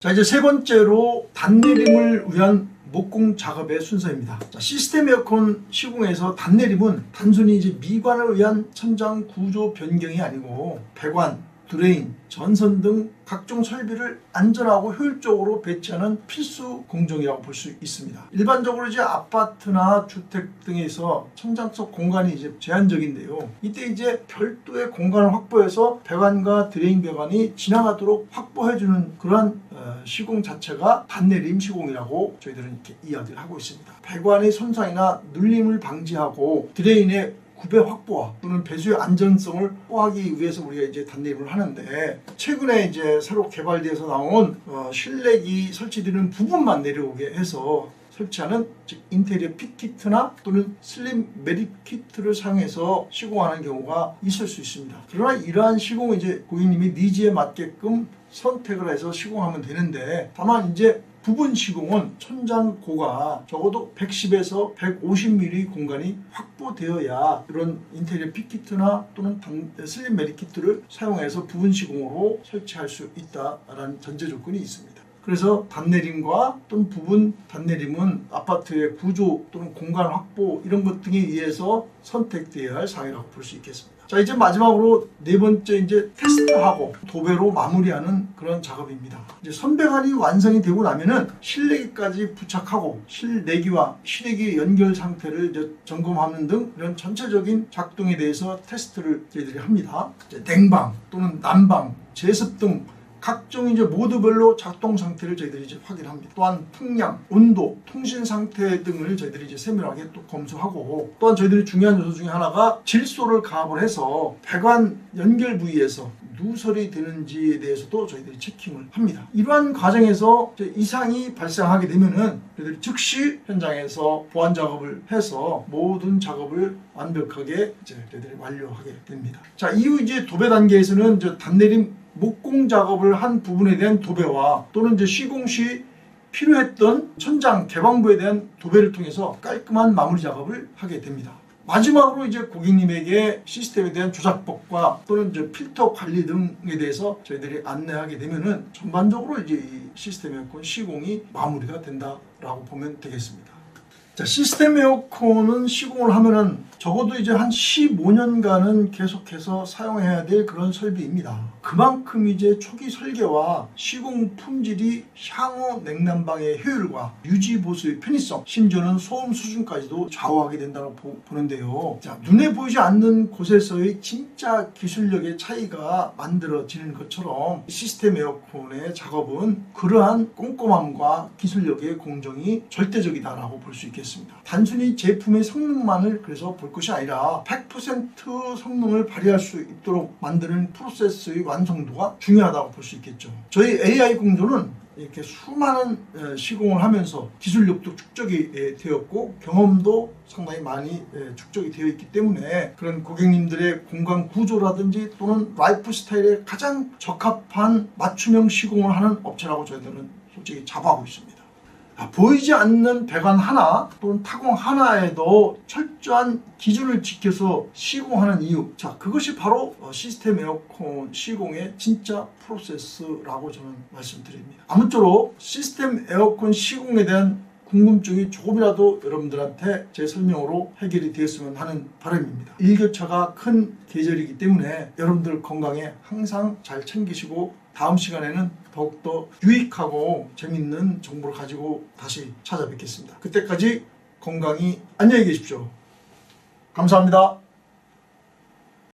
자 이제 세 번째로 단내림을 위한 목공 작업의 순서입니다. 자, 시스템 에어컨 시공에서 단내림은 단순히 이제 미관을 위한 천장 구조 변경이 아니고 배관, 드레인, 전선 등 각종 설비를 안전하고 효율적으로 배치하는 필수 공정이라고 볼 수 있습니다. 일반적으로 이제 아파트나 주택 등에서 속 공간이 이제 제한적인데요. 이때 이제 별도의 공간을 확보해서 배관과 드레인 배관이 지나가도록 확보해주는 그러한 어, 시공 자체가 단내림 시공이라고 저희들은 이렇게 이야기를 하고 있습니다. 배관의 손상이나 눌림을 방지하고 드레인의 구배 확보와 또는 배수의 안전성을 확보하기 위해서 우리가 이제 단내림을 하는데 최근에 이제 새로 개발돼서 나온 어, 실내기 설치되는 부분만 내려오게 해서 설치하는 즉 인테리어 핏키트나 또는 슬림 메립 키트를 사용해서 시공하는 경우가 있을 수 있습니다. 그러나 이러한 시공은 이제 고객님이 니즈에 맞게끔 선택을 해서 시공하면 되는데 다만 이제 부분 시공은 천장 고가 적어도 110에서 150mm 공간이 확보되어야 이런 인테리어 핏키트나 또는 단- 슬림 메리 키트를 사용해서 부분 시공으로 설치할 수 있다라는 전제 조건이 있습니다. 그래서 단내림과 또는 부분 단내림은 아파트의 구조 또는 공간 확보 이런 것 등에 의해서 선택되어야 할 사항이라고 볼 수 있겠습니다. 자 이제 마지막으로 네 번째 이제 테스트하고 도배로 마무리하는 그런 작업입니다. 이제 선배관이 완성이 되고 나면은 실내기까지 부착하고 실내기와 실외기 연결 상태를 이제 점검하는 등 이런 전체적인 작동에 대해서 테스트를 저희들이 합니다. 냉방 또는 난방, 제습 등 각종 이제 모드별로 작동 상태를 저희들이 이제 확인합니다. 또한 풍량, 온도, 통신 상태 등을 저희들이 이제 세밀하게 또 검수하고 또한 저희들이 중요한 요소 중에 하나가 질소를 가압을 해서 배관 연결 부위에서 누설이 되는지에 대해서도 저희들이 체킹을 합니다. 이러한 과정에서 이상이 발생하게 되면은 저희들이 즉시 현장에서 보완 작업을 해서 모든 작업을 완벽하게 이제 저희들이 완료하게 됩니다. 자 이후 이제 도배 단계에서는 이제 단내림 목공 작업을 한 부분에 대한 도배와 또는 이제 시공 시 필요했던 천장 개방부에 대한 도배를 통해서 깔끔한 마무리 작업을 하게 됩니다. 마지막으로 이제 고객님에게 시스템에 대한 조작법과 또는 이제 필터 관리 등에 대해서 저희들이 안내하게 되면은 전반적으로 이제 이 시스템 에어컨 시공이 마무리가 된다라고 보면 되겠습니다. 자, 시스템 에어컨은 시공을 하면은 적어도 이제 한 15년간은 계속해서 사용해야 될 그런 설비입니다. 그만큼 이제 초기 설계와 시공 품질이 향후 냉난방의 효율과 유지 보수의 편의성, 심지어는 소음 수준까지도 좌우하게 된다고 보, 보는데요. 자, 눈에 보이지 않는 곳에서의 진짜 기술력의 차이가 만들어지는 것처럼 시스템 에어컨의 작업은 그러한 꼼꼼함과 기술력의 공정이 절대적이다라고 볼 수 있겠습니다. 단순히 제품의 성능만을 그래서 볼 것이 아니라 100% 성능을 발휘할 수 있도록 만드는 프로세스의 완성도가 중요하다고 볼 수 있겠죠. 저희 AI 공조는 이렇게 수많은 에, 시공을 하면서 기술력도 축적이 에, 되었고 경험도 상당히 많이 에, 축적이 되어 있기 때문에 그런 고객님들의 공간 구조라든지 또는 라이프 스타일에 가장 적합한 맞춤형 시공을 하는 업체라고 저희들은 솔직히 자부하고 있습니다. 아, 보이지 않는 배관 하나 또는 타공 하나에도 철저한 기준을 지켜서 시공하는 이유. 자, 그것이 바로 어, 시스템 에어컨 시공의 진짜 프로세스라고 저는 말씀드립니다. 아무쪼록 시스템 에어컨 시공에 대한 궁금증이 조금이라도 여러분들한테 제 설명으로 해결이 되었으면 하는 바람입니다. 일교차가 큰 계절이기 때문에 여러분들 건강에 항상 잘 챙기시고 다음 시간에는 더욱더 유익하고 재밌는 정보를 가지고 다시 찾아뵙겠습니다. 그때까지 건강히 안녕히 계십시오. 감사합니다.